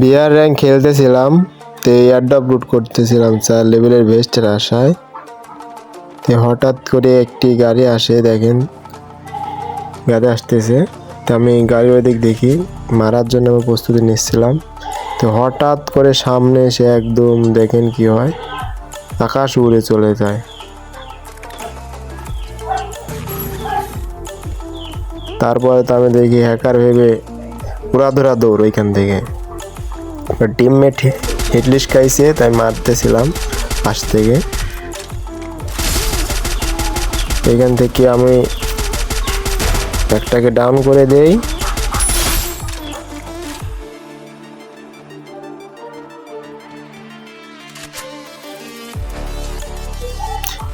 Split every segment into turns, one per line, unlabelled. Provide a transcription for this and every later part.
বিয়ার rank খেলতেছিলাম, তো airdrop লুট করতেছিলাম চার লেভেলের ভেস্টের আশায়। তো হঠাৎ করে একটি গাড়ি আসে, দেখেন, গাড়ি আসতেছে। তো আমি গাড়ির ওদিক দেখি, মারার জন্য আমি প্রস্তুতি নিচ্ছিলাম। তো হঠাৎ করে সামনে এসে একদম দেখেন কি হয়, আকাশ উড়ে চলে যায়। তারপরে তো আমি দেখি হ্যাকার ভেবে পুরাধুরা দৌড় ওইখান থেকে। টিমমেট হিটলিস্ট খাইছে, তাই মারতেছিলাম পাশ থেকে। এখান থেকে আমি একটাকে ডাউন করে দেই।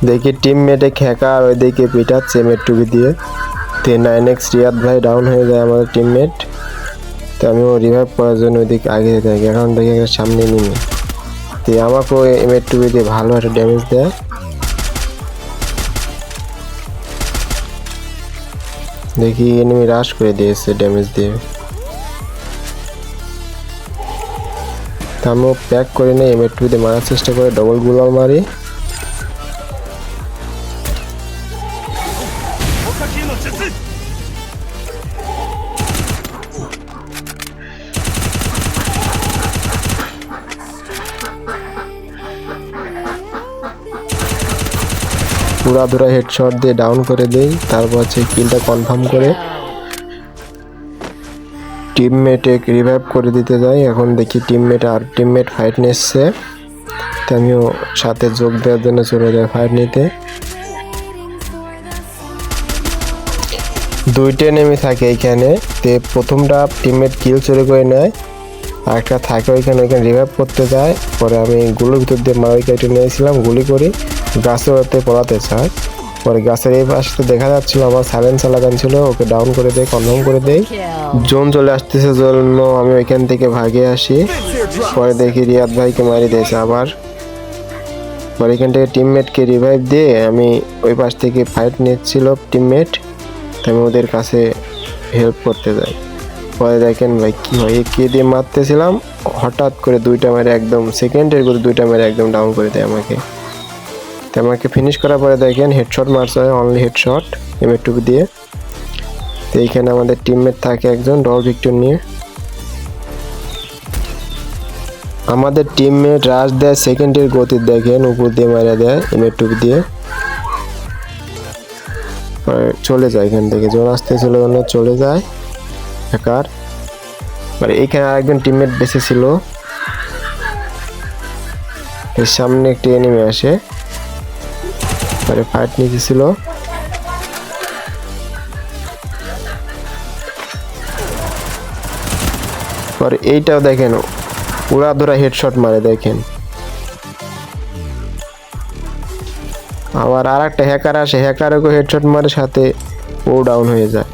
দেখি টিমমেটে খেকা, আর ওইদিকে পিটাচ্ছে মেট্রুকি দিয়ে। তে নাইন এক্স রিয়াদ ভাই ডাউন হয়ে যায় আমাদের টিমমেট তো আমিও রিভাইভ করার জন্য ওইদিকে আগে যেতে থাকি। এখন দেখি সামনে নিমি। তো আমাকেও মেট্রুকি দিয়ে ভালো একটা ড্যামেজ দেয়। দেখি এনিমি রাশ করে দিয়েছে ড্যামেজ দিয়ে। আমিও প্যাক করে নিই এমএট্টু দিয়ে মারার চেষ্টা করে ডবল গুলাল মারি। উড়া ধরা হেডশট দিয়ে ডাউন করে দেই, তারপর হচ্ছে কিলটা কনফার্ম করে টিমমেটে রিভাইভ করে দিতে যাই। এখন দেখি টিমমেট আর টিমমেট ফাইট নিচ্ছে তো আমিও সাথে যোগ দেওয়ার জন্য চলে যাই ফাইট নিতে। দুইটা নেমে থাকে এইখানে তে প্রথমটা টিমমেট কিল চুরি করে নেয়, আর একটা থাকে ওইখানে ওইখানে রিভাইভ করতে যায়। পরে আমি গুলির ভিতর দিয়ে মারাই কেটে নিয়েছিলাম গুলি করি। গাছের ওতে পড়াতে চায়। পরে গাছের এই পাশে দেখা যাচ্ছিল, আমার সাইলেন্সার লাগান ছিল, ওকে ডাউন করে দেয় কনফার্ম করে দেয় জোন চলে আসতেছে জন্য আমি ওইখান থেকে ভাগে আসি। পরে দেখি রিয়াদ ভাইকে মারি দিয়েছে আবার। পরে এখান থেকে টিমমেটকে রিভাইভ দিয়ে আমি ওই পাশ থেকে ফাইট নিচ্ছিল টিমমেট আমি ওদের কাছে হেল্প করতে যাই। পরে দেখেন ভাই কী হয় কে দিয়ে মারতেছিলাম, হঠাৎ করে দুইটা মেরে একদম সেকেন্ডের করে দুইটা মেরে একদম ডাউন করে দেয় আমাকে। তো আমাকে ফিনিশ করার পরে দেখেন হেডশট মারছে হয় অনলি হেডশট এমএটুকু দিয়ে। তো এইখানে আমাদের টিমমেট থাকে একজন ডল ভিক্টর নিয়ে। আমাদের টিমমেট রাশ দেয় সেকেন্ডের গতি দেখেন, উপর দিয়ে মারা দেয় এমএটুকু দিয়ে। চলে যায় এখান থেকে, জোর আসতেছিল জন্য চলে যায়। হ্যাকার মানে এইখানে আরেকজন টিমমেট বেঁচে ছিল। এর সামনে একটি এনিমি আসে। পরে ফাইট নিতেছিল পরে এইটাও দেখেন, উড়া ধরা হেডশট মারে দেখেন। আবার আর একটা হ্যাকার আসে হ্যাকারকে হেডশট মারে, সাথে ও ডাউন হয়ে যায়।